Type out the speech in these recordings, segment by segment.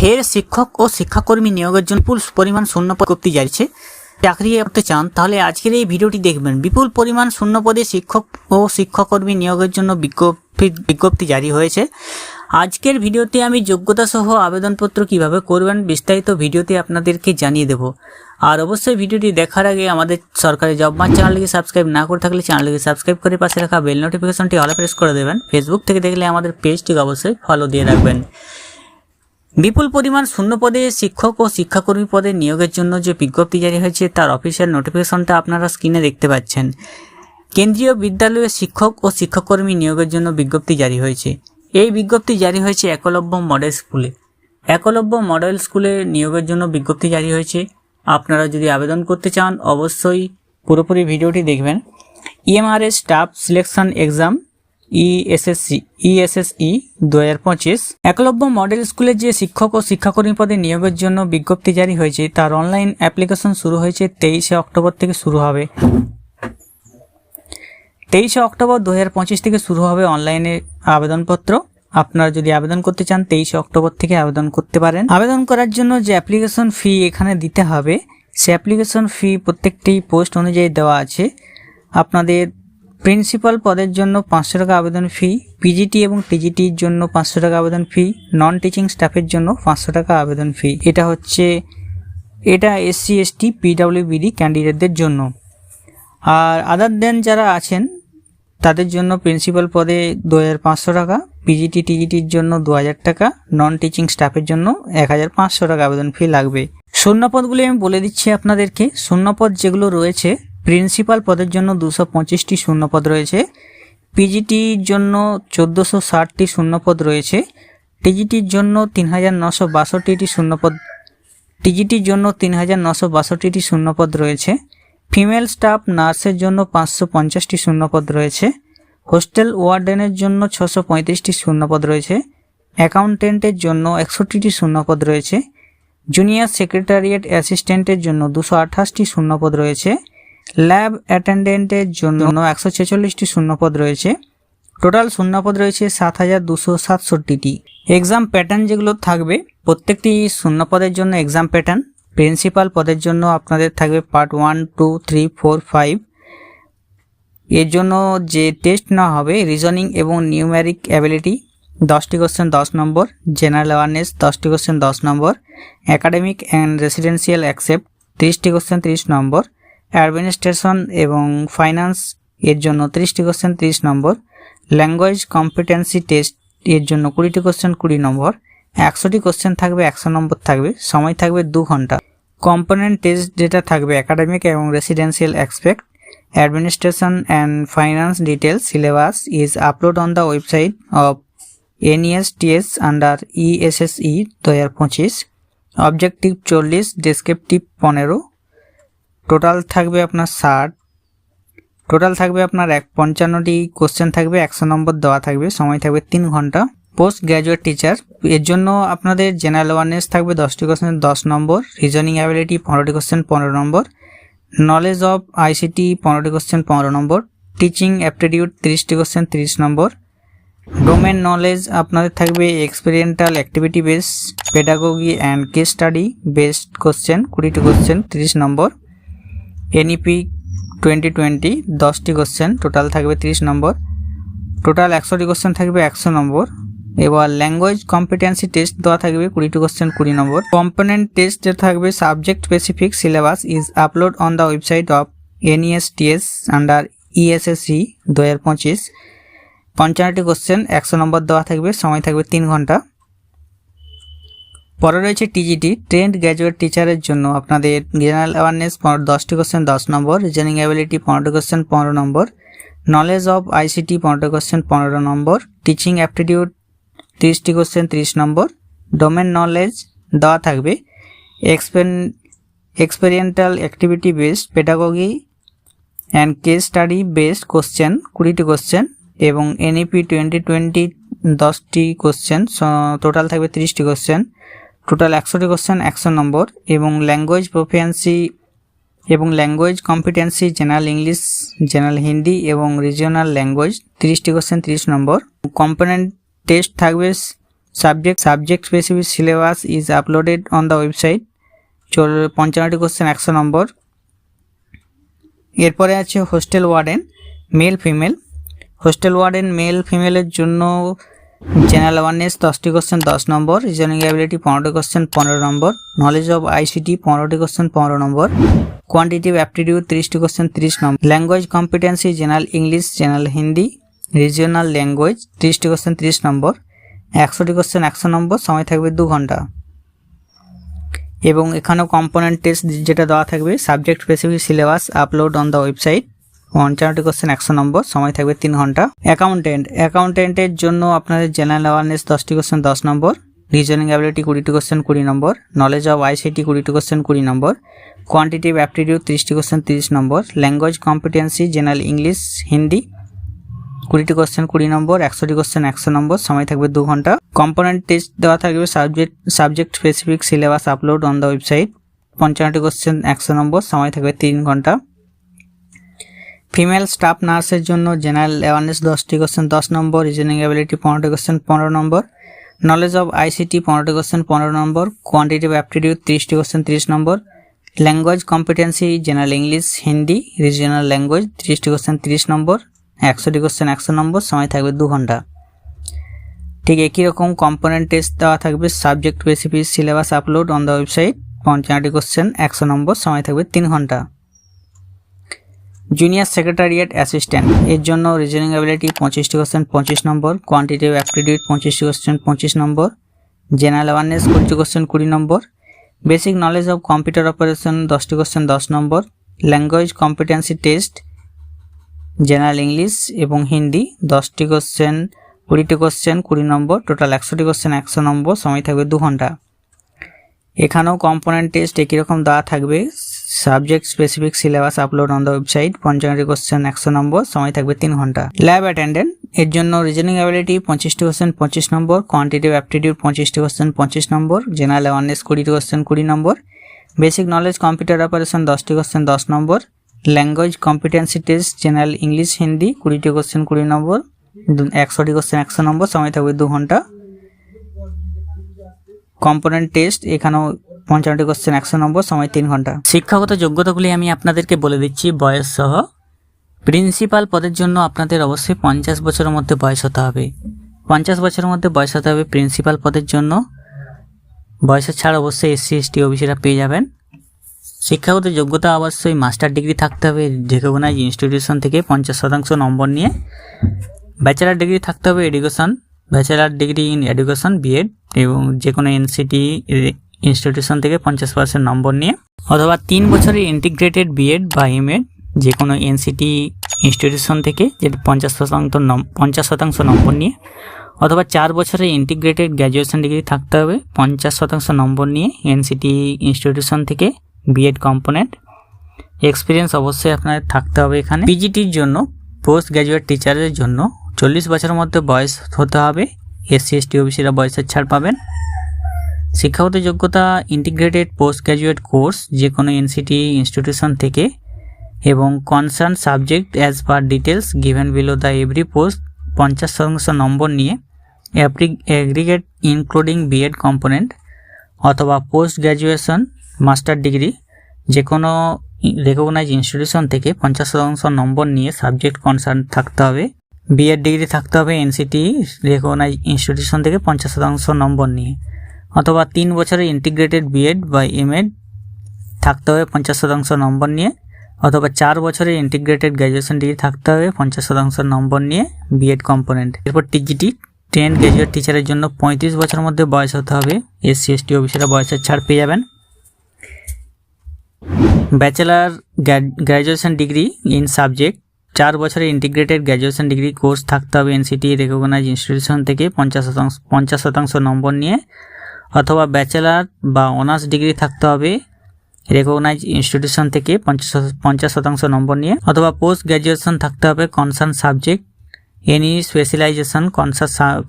ফের শিক্ষক ও শিক্ষাকর্মী নিয়োগের জন্য বিপুল পরিমাণ শূন্য বিজ্ঞপ্তি যাচ্ছে চাকরি করতে চান, তাহলে আজকের এই ভিডিওটি দেখবেন। বিপুল পরিমাণ শূন্য পদে শিক্ষক ও শিক্ষাকর্মী নিয়োগের জন্য বিজ্ঞপ্তি বিজ্ঞপ্তি জারি হয়েছে। আজকের ভিডিওতে আমি যোগ্যতা সহ আবেদনপত্র কীভাবে করবেন বিস্তারিত ভিডিওতে আপনাদেরকে জানিয়ে দেব। আর অবশ্যই ভিডিওটি দেখার আগে আমাদের সরকারি জব মার্চ চ্যানেলটিকে সাবস্ক্রাইব না করে থাকলে চ্যানেলটিকে সাবস্ক্রাইব করে পাশে রাখা বেল নোটিফিকেশনটি অল প্রেস করে দেবেন। ফেসবুক থেকে দেখলে আমাদের পেজটিকে অবশ্যই ফলো দিয়ে রাখবেন। বিপুল পরিমাণ শূন্য পদে শিক্ষক ও শিক্ষাকর্মী পদে নিয়োগের জন্য যে বিজ্ঞপ্তি জারি হয়েছে, তার অফিসিয়াল নোটিফিকেশনটা আপনারা স্ক্রিনে দেখতে পাচ্ছেন। কেন্দ্রীয় বিদ্যালয়ে শিক্ষক ও শিক্ষাকর্মী নিয়োগের জন্য বিজ্ঞপ্তি জারি হয়েছে। এই বিজ্ঞপ্তি জারি হয়েছে একলব্য মডেল স্কুলে। একলব্য মডেল স্কুলে নিয়োগের জন্য বিজ্ঞপ্তি জারি হয়েছে। আপনারা যদি আবেদন করতে চান, অবশ্যই পুরোপুরি ভিডিওটি দেখবেন। EMRS staff selection exam ESSC ESSE দু হাজার পঁচিশ। একলব্য মডেল স্কুলের যে শিক্ষক ও শিক্ষাকর্মী পদে নিয়োগের জন্য বিজ্ঞপ্তি জারি হয়েছে, তার অনলাইন অ্যাপ্লিকেশন শুরু হয়েছে তেইশে অক্টোবর থেকে শুরু হবে। তেইশে অক্টোবর দু হাজার পঁচিশ থেকে শুরু হবে অনলাইনে আবেদনপত্র। আপনারা যদি আবেদন করতে চান, তেইশে অক্টোবর থেকে আবেদন করতে পারেন। আবেদন করার জন্য যে অ্যাপ্লিকেশন ফি এখানে দিতে হবে, সে অ্যাপ্লিকেশন ফি প্রত্যেকটি পোস্ট অনুযায়ী দেওয়া আছে। আপনাদের প্রিন্সিপাল পদের জন্য পাঁচশো টাকা আবেদন ফি পিজিটি এবং টিজিটির জন্য পাঁচশো টাকা আবেদন ফি নন টিচিং স্টাফের জন্য পাঁচশো টাকা আবেদন ফি এটা হচ্ছে, এটা এসসি এসটি পিডাব্লিউবিডি ক্যান্ডিডেটদের জন্য। আর আদার দেন যারা আছেন, তাদের জন্য প্রিন্সিপাল পদে দু হাজার পাঁচশো টাকা পিজিটি টিজিটির জন্য দু হাজার টাকা নন টিচিং স্টাফের জন্য এক হাজার পাঁচশো টাকা আবেদন ফি লাগবে। শূন্যপদগুলি আমি বলে দিচ্ছি আপনাদেরকে। শূন্যপদ যেগুলো রয়েছে প্রিন্সিপাল পদের জন্য দুশো পঁচিশটি শূন্যপদ রয়েছে, পিজিটির জন্য চোদ্দোশো ষাটটি শূন্যপদ রয়েছে, টিজিটির জন্য তিন হাজার নশো বাষট্টিটি শূন্যপদ, টিজিটির জন্য তিন হাজার নশো বাষট্টিটি শূন্যপদ রয়েছে, ফিমেল স্টাফ নার্সের জন্য পাঁচশো পঞ্চাশটি শূন্যপদ রয়েছে, হোস্টেল ওয়ার্ডেনের জন্য ছশো পঁয়ত্রিশটি শূন্যপদ রয়েছে, অ্যাকাউন্টেন্টের জন্য একষট্টিটি শূন্যপদ রয়েছে, জুনিয়র সেক্রেটারিয়েট অ্যাসিস্ট্যান্টের জন্য দুশো আঠাশটি শূন্যপদ রয়েছে ল্যাব অ্যাটেন্ডেন্টের জন্য একশো ছেচল্লিশটি শূন্যপদ রয়েছে। টোটাল শূন্যপদ রয়েছে সাত হাজার দুশো সাতষট্টিটি। এক্সাম প্যাটার্ন যেগুলো থাকবে, প্রত্যেকটি শূন্যপদের জন্য এক্সাম প্যাটার্ন, প্রিন্সিপাল পদের জন্য আপনাদের থাকবে part one, two, three, four, five. এর জন্য যে টেস্ট নেওয়া হবে, রিজনিং এবং নিউম্যারিক অ্যাবিলিটি, দশটি কোশ্চেন দশ নম্বর, জেনারেল অ্যাওয়ারনেস দশটি কোশ্চেন দশ number academic and residential accept, তিরিশটি কোশ্চেন তিরিশ নম্বর অ্যাডমিনিস্ট্রেশন এবং ফাইন্যান্স এর জন্য তিরিশটি কোশ্চেন, তিরিশ নম্বর। ল্যাঙ্গুয়েজ কম্পিটেন্সি টেস্ট এর জন্য কুড়িটি কোশ্চেন, কুড়ি নম্বর। একশোটি কোশ্চেন থাকবে, একশো নম্বর থাকবে। সময় থাকবে দু ঘণ্টা। কম্পোনেন্ট টেস্ট যেটা থাকবে, একাডেমিক এবং residential administration and finance details syllabus is upload on the website of NESTS under E ESSE দু হাজার পঁচিশ। অবজেক্টিভ চল্লিশ, ডেসক্রিপটিভ পনেরো। টোটাল থাকবে আপনার ষাট। টোটাল থাকবে আপনার এক পঞ্চান্নটি কোশ্চেন থাকবে, একশো নম্বর দেওয়া থাকবে, সময় থাকবে তিন ঘণ্টা। পোস্ট গ্র্যাজুয়েট টিচার এর জন্য আপনাদের জেনারেল অ্যাওয়ারনেস থাকবে দশটি কোশ্চেন দশ নম্বর। রিজনিং অ্যাবিলিটি পনেরোটি কোশ্চেন পনেরো নম্বর। নলেজ অফ আইসিটি পনেরোটি কোশ্চেন পনেরো নম্বর। টিচিং অ্যাপটিটিউড তিরিশটি কোশ্চেন তিরিশ নম্বর। ডোমেন নলেজ আপনাদের থাকবে experiential activity base pedagogy and case study based question কুড়িটি কোশ্চেন তিরিশ নম্বর। এনইপি টোয়েন্টি টোয়েন্টি দশটি কোশ্চেন টোটাল থাকবে তিরিশ নম্বর। টোটাল একশোটি কোশ্চেন থাকবে একশো নম্বর। এবার ল্যাঙ্গুয়েজ কম্পিটেন্সি টেস্ট দেওয়া থাকবে কুড়িটি কোশ্চেন কুড়ি নম্বর। কম্পোনেন্ট টেস্ট থাকবে subject specific syllabus is upload on the website of NESTS under ESSC দু হাজার পঁচিশ পঞ্চান্নটি কোশ্চেন একশো নম্বর দেওয়া থাকবে, সময় থাকবে তিন ঘণ্টা। পরে রয়েছে টিজিটি। ট্রেন্ড গ্র্যাজুয়েট টিচারের জন্য আপনাদের জেনারেল অ্যাওয়ারনেস দশটি কোশ্চেন দশ নম্বর রিজনিং অ্যাবিলিটি পনেরোটি কোশ্চেন পনেরো নম্বর নলেজ অফ আইসিটি পনেরোটি কোশ্চেন পনেরো নম্বর টিচিং অ্যাপটিটিউড তিরিশটি কোশ্চেন তিরিশ নম্বর ডোমেন নলেজ দেওয়া থাকবে। Expen experiential activity based pedagogy and case study based question কুড়িটি কোশ্চেন এবং এনইপি টোয়েন্টি টোয়েন্টি দশটি কোশ্চেন টোটাল থাকবে তিরিশটি কোশ্চেন টোটাল একশোটি কোশ্চেন একশো নম্বর এবং ল্যাঙ্গুয়েজ প্রফিয়েন্সি এবং language competency general English general Hindi এবং রিজিওনাল ল্যাঙ্গুয়েজ তিরিশটি কোশ্চেন তিরিশ নম্বর। কম্পোনেন্ট টেস্ট থাকবে subject subject specific syllabus is uploaded on the website চল, পঞ্চান্নটি কোশ্চেন একশো নম্বর। এরপরে আছে hostel warden male female hostel warden male ফিমেলের জন্য জেনারেল অ্যাওয়ারনেস দশটি কোশ্চেন দশ নম্বর। রিজনিং অ্যাবিলিটি পনেরোটি কোশ্চেন পনেরো নম্বর। নলেজ অফ আইসিটি পনেরোটি কোশ্চেন পনেরো নম্বর। কোয়ান্টিটিভ অ্যাপটিটিউড তিরিশটি কোশ্চেন তিরিশ number. Language competency general English general Hindi regional language তিরিশটি কোশ্চেন তিরিশ নম্বর। একশোটি কোশ্চেন একশো নম্বর, সময় থাকবে দু ঘণ্টা। এবং এখানেও কম্পোনেন্ট টেস্ট যেটা দেওয়া থাকবে subject specific syllabus upload on the website পঞ্চান্নটি question একশো নম্বর সময় থাকবে তিন ঘণ্টা। অ্যাকাউন্টেন্ট অ্যাকাউন্টেন্টের জন্য আপনাদের জেনারেল অ্যাওয়ারনেস দশটি কোশ্চেন দশ নম্বর রিজনিং অ্যাবিলিটি কুড়িটি কোশ্চেন কুড়ি নম্বর নলেজ অফ আইসিটি কুড়িটি কোশ্চেন কুড়ি নম্বর কোয়ান্টিটিভ অ্যাপটিটিউড তিরিশটি কোশ্চেন তিরিশ number language competency general English Hindi কুড়িটি কোশ্চেন কুড়ি নম্বর একশোটি কোশ্চেন একশো নম্বর সময় থাকবে দু ঘণ্টা। কম্পোনেন্ট টেস্ট দেওয়া থাকবে subject subject specific syllabus upload on the website পঞ্চান্নটি question একশো নম্বর সময় থাকবে তিন ঘণ্টা। ফিমেল স্টাফ নার্সের জন্য জেনারেল অ্যাওয়ারনেস দশটি কোশ্চেন দশ নম্বর রিজনিং অ্যাবিলিটি পনেরোটি কোশ্চেন পনেরো নম্বর নলেজ অফ আইসিটি পনেরোটি কোশ্চেন পনেরো নম্বর কোয়ান্টিটিভ অ্যাপটিটিউড তিরিশটি কোশ্চেন তিরিশ number language competency general English Hindi regional language তিরিশটি কোশ্চেন তিরিশ নম্বর একশোটি কোশ্চেন একশো নম্বর সময় থাকবে দু ঘণ্টা। ঠিক একই রকম কম্পোনেন্ট টেস্ট দেওয়া থাকবে subject specific syllabus upload on the website পঞ্চান্নটি question একশো নম্বর সময় থাকবে তিন ঘণ্টা। জুনিয়র সেক্রেটারিয়েট অ্যাসিস্ট্যান্ট এর জন্য রিজনিং অ্যাবিলিটি পঁচিশটি কোশ্চেন পঁচিশ নম্বর। কোয়ান্টিটিভ অ্যাপটিটিউড পঁচিশটি কোশ্চেন পঁচিশ নম্বর। জেনারেল অ্যাওয়ারনেস কুড়িটি কোশ্চেন কুড়ি number. Basic knowledge of computer operation দশটি কোশ্চেন দশ number. Language competency test general English এবং হিন্দি দশটি কোশ্চেন কুড়িটি কোশ্চেন কুড়ি নম্বর। টোটাল একশোটি কোশ্চেন একশো নম্বর। সময় থাকবে দু ঘণ্টা। এখানেও কম্পোনেন্ট টেস্ট একই রকম দেওয়া থাকবে। Subject specific syllabus upload on the website পঞ্চান্নটি question একশো নম্বর, সময় থাকবে তিন ঘণ্টা। ল্যাব অ্যাটেন্ডেন্ট এর জন্য রিজনিং অ্যাবিলিটি পঁচিশটি কোশ্চেন পঁচিশ নম্বর কোয়ান্টিটিভ অ্যাপটিটিউড পঁচিশটি কোশ্চেন পঁচিশ নম্বর জেনারেল অ্যাওয়ারনেস কুড়িটি কোশ্চেন কুড়ি number basic knowledge computer operation দশটি কোশ্চেন দশ number language competency test general English Hindi কুড়িটি কোশ্চেন কুড়ি নম্বর একশোটি কোশ্চেন একশো নম্বর, সময় থাকবে দু ঘণ্টা। কম্পোনেন্ট টেস্ট এখানেও পঞ্চান্নটি কোশ্চেন একশো নম্বর, সময় তিন ঘণ্টা। শিক্ষাগত যোগ্যতাগুলি আমি আপনাদেরকে বলে দিচ্ছি বয়স সহ প্রিন্সিপাল পদের জন্য আপনাদের অবশ্যই পঞ্চাশ বছরের মধ্যে বয়স হতে হবে। পঞ্চাশ বছরের মধ্যে বয়স হতে হবে প্রিন্সিপাল পদের জন্য। বয়সের ছাড় অবশ্যই এসসি এসটি ওবিসিরা পেয়ে যাবেন। শিক্ষাগত যোগ্যতা অবশ্যই মাস্টার ডিগ্রি থাকতে হবে রেকগনাইজ ইনস্টিটিউশন থেকে পঞ্চাশ শতাংশ নম্বর নিয়ে। ব্যাচেলার ডিগ্রি থাকতে হবে education bachelor degree in education B Ed এবং যে কোনো এনসিটি ইনস্টিটিউশন থেকে পঞ্চাশ পার্সেন্ট নম্বর নিয়ে, অথবা তিন বছরের ইন্টিগ্রেটেড বিএড বা এমএড যে কোনো এনসিটি ইনস্টিটিউশন থেকে, যেটা পঞ্চাশ শতাংশ পঞ্চাশ শতাংশ নম্বর নিয়ে, অথবা চার বছরের ইন্টিগ্রেটেড গ্র্যাজুয়েশন ডিগ্রি থাকতে হবে, পঞ্চাশ শতাংশ নম্বর নিয়ে এনসিটি ইনস্টিটিউশন থেকে বিএড কম্পোনেন্ট এক্সপিরিয়েন্স অবশ্যই আপনার থাকতে হবে এখানে। পিজিটির জন্য পোস্ট গ্র্যাজুয়েট টিচারের জন্য চল্লিশ বছরের মধ্যে বয়স হতে হবে এসসি এসটি ওবিসিরা বয়সের ছাড় পাবেন। শিক্ষাগত যোগ্যতা ইন্টিগ্রেটেড পোস্ট গ্র্যাজুয়েট কোর্স যে কোনো এনসিটি ইনস্টিটিউশন থেকে, এবং concern subject as per details given below the every post পঞ্চাশ শতাংশ নম্বর নিয়ে অ্যাপ্রি aggregate including B Ed component অথবা পোস্ট গ্র্যাজুয়েশন মাস্টার ডিগ্রি যে কোনো রেকগনাইজ ইনস্টিটিউশন থেকে পঞ্চাশ শতাংশ নম্বর নিয়ে সাবজেক্ট কনসার্ন থাকতে হবে। বিএড ডিগ্রি থাকতে হবে এনসিটি রেকগনাইজ ইনস্টিটিউশন থেকে পঞ্চাশ শতাংশ নম্বর নিয়ে। অথবা তিন বছরের ইন্টিগ্রেটেড বিএড বা এমএড থাকতে হবে পঞ্চাশ শতাংশ নম্বর নিয়ে, অথবা চার বছরের ইন্টিগ্রেটেড গ্র্যাজুয়েশন ডিগ্রি থাকতে হবে পঞ্চাশ শতাংশ নম্বর নিয়ে বিএড কম্পোনেন্ট এরপর টিজিটি টেন গ্র্যাজুয়েট টিচারের জন্য পঁয়ত্রিশ বছরের মধ্যে বয়স হতে হবে। এসসি এসটি অফিসেরা বয়সের ছাড় পেয়ে যাবেন। Bachelor graduation degree in subject চার বছরের ইন্টিগ্রেটেড গ্র্যাজুয়েশন ডিগ্রি কোর্স থাকতে হবে এনসিটি রেকগনাইজ ইনস্টিটিউশন থেকে পঞ্চাশ শতাংশ পঞ্চাশ শতাংশ নম্বর নিয়ে। অথবা ব্যাচেলার বা অনার্স ডিগ্রি থাকতে হবে। রেকগনাইজ ইনস্টিটিউশন থেকে পঞ্চাশ শতাংশ নম্বর নিয়ে অথবা পোস্ট গ্র্যাজুয়েশন থাকতে হবে concern subject any specialisation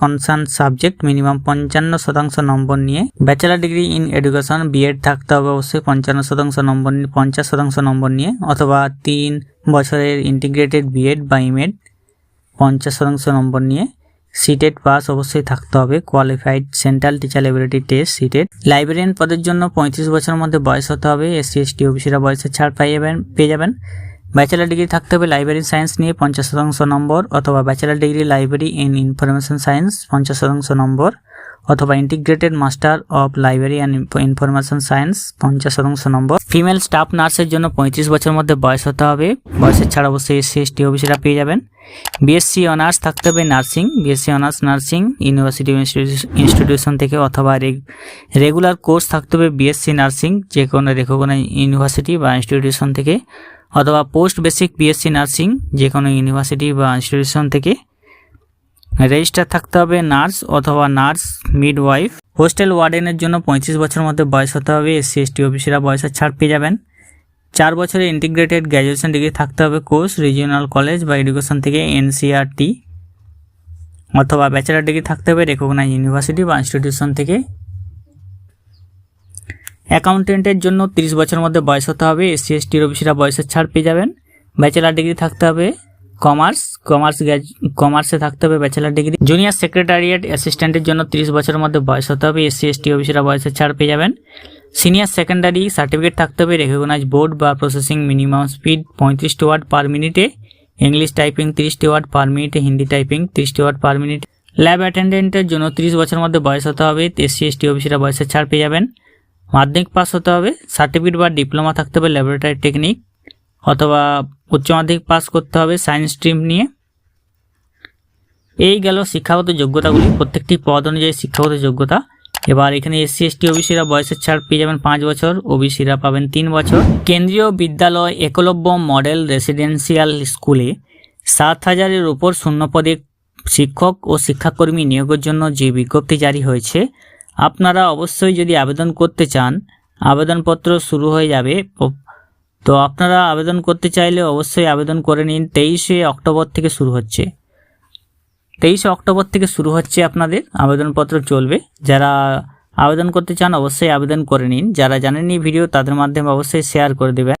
concern subject minimum পঞ্চান্ন শতাংশ নম্বর নিয়ে bachelor degree in education B Ed থাকতে হবে অবশ্যই পঞ্চান্ন শতাংশ নম্বর নিয়ে, পঞ্চাশ শতাংশ নম্বর নিয়ে অথবা তিন বছরের ইন্টিগ্রেটেড বিএড বা ইমেড পঞ্চাশ শতাংশ নম্বর নিয়ে সিটেড পাস অবশ্যই থাকতে হবে। Qualified central teacher library test CTET librarian পদের জন্য পঁয়ত্রিশ বছরের মধ্যে বয়স হতে হবে। এসসি এসটি ওবিসিরা বয়সের ছাড় পেয়ে যাবেন পেয়ে যাবেন। ব্যাচেলার ডিগ্রি থাকতে হবে লাইব্রেরি সায়েন্স নিয়ে পঞ্চাশ শতাংশ নম্বর অথবা bachelor degree library in information science পঞ্চাশ শতাংশ নম্বর। অথবা integrated master of library and information science পঞ্চাশ শতাংশ নম্বর। ফিমেল স্টাফ নার্সের জন্য পঁয়ত্রিশ বছর মধ্যে বয়স হতে হবে। বয়সের ছাড়া অবশ্যই এসসি এসটি অফিসেরা পেয়ে যাবেন। বিএসসি অনার্স থাকতে হবে nursing B Sc honours nursing university institution থেকে অথবা রেগুলার কোর্স থাকতে হবে বিএসসি নার্সিং যে কোনো রেকগনাইজ ইউনিভার্সিটি বা ইনস্টিটিউশন থেকে। অথবা পোস্ট বেসিক বিএসসি নার্সিং যে কোনো ইউনিভার্সিটি বা ইনস্টিটিউশন থেকে। রেজিস্টার থাকতে হবে নার্স অথবা নার্স মিডওয়াইফ। হোস্টেল ওয়ার্ডেনের জন্য পঁয়ত্রিশ বছরের মধ্যে বয়স হতে হবে, এসসি, এসটি অফিসেরা বয়সের ছাড় পেয়ে যাবেন। চার বছরের ইন্টিগ্রেটেড গ্র্যাজুয়েশন ডিগ্রি থাকতে হবে কোর্স, রিজিওনাল কলেজ বা এডুকেশন থেকে এনসিআরটি অথবা ব্যাচেলার ডিগ্রি থাকতে হবে রেকগনাইজ ইউনিভার্সিটি বা ইনস্টিটিউশন থেকে। অ্যাকাউন্টেন্টের জন্য তিরিশ বছরের মধ্যে বয়স হতে হবে, এসসি, এসটির অফিসেরা বয়সের ছাড় পেয়ে যাবেন। ব্যাচেলার ডিগ্রি থাকতে হবে কমার্স কমার্স কমার্সে থাকতে হবে ব্যাচেলার ডিগ্রি জুনিয়র সেক্রেটারিয়েট অ্যাসিস্ট্যান্টের জন্য তিরিশ বছরের মধ্যে বয়স হতে হবে, এসসি, এসটি অফিসেরা বয়সের ছাড় পেয়ে যাবেন। সিনিয়র সেকেন্ডারি সার্টিফিকেট থাকতে হবে রেকগনাইজ বোর্ড বা প্রসেসিং মিনিমাম স্পিড পঁয়ত্রিশটি ওয়ার্ড পার মিনিটে ইংলিশ টাইপিং তিরিশটি ওয়ার্ড পার মিনিটে হিন্দি টাইপিং তিরিশটি ওয়ার্ড পার মিনিট ল্যাব অ্যাটেন্ডেন্টের জন্য তিরিশ বছরের মধ্যে বয়স হতে হবে, এসসি, এসটি অফিসেরা বয়সের ছাড় পেয়ে যাবেন। মাধ্যমিক পাস হতে হবে সার্টিফিকেট বা ডিপ্লোমা থাকতে হবে ল্যাবরেটরি টেকনিক অথবা উচ্চ মাধ্যমিক পাস করতে হবে সায়েন্স স্ট্রিম নিয়ে। এই গেল শিক্ষাগত যোগ্যতাগুলি, প্রত্যেকটি পদ অনুযায়ী শিক্ষাগত যোগ্যতা। এবার এখানে এসসি, এসটি, ওবিসিরা বয়সের ছাড় পেয়ে যাবেন পাঁচ বছর, ওবিসিরা পাবেন তিন বছর। কেন্দ্রীয় বিদ্যালয় একলব্য মডেল রেসিডেন্সিয়াল স্কুলে সাত হাজারের উপর শূন্যপদে শিক্ষক ও শিক্ষাকর্মী নিয়োগের জন্য যে বিজ্ঞপ্তি জারি হয়েছে, আপনারা অবশ্যই যদি আবেদন করতে চান, আবেদনপত্র শুরু হয়ে যাবে তো আপনারা আবেদন করতে চাইলে অবশ্যই আবেদন করে নিন। তেইশে অক্টোবর থেকে শুরু হচ্ছে। তেইশে অক্টোবর থেকে শুরু হচ্ছে আপনাদের আবেদনপত্র চলবে। যারা আবেদন করতে চান অবশ্যই আবেদন করে নিন। যারা জানেননি ভিডিও, তাদের মাধ্যমে অবশ্যই শেয়ার করে দেবেন।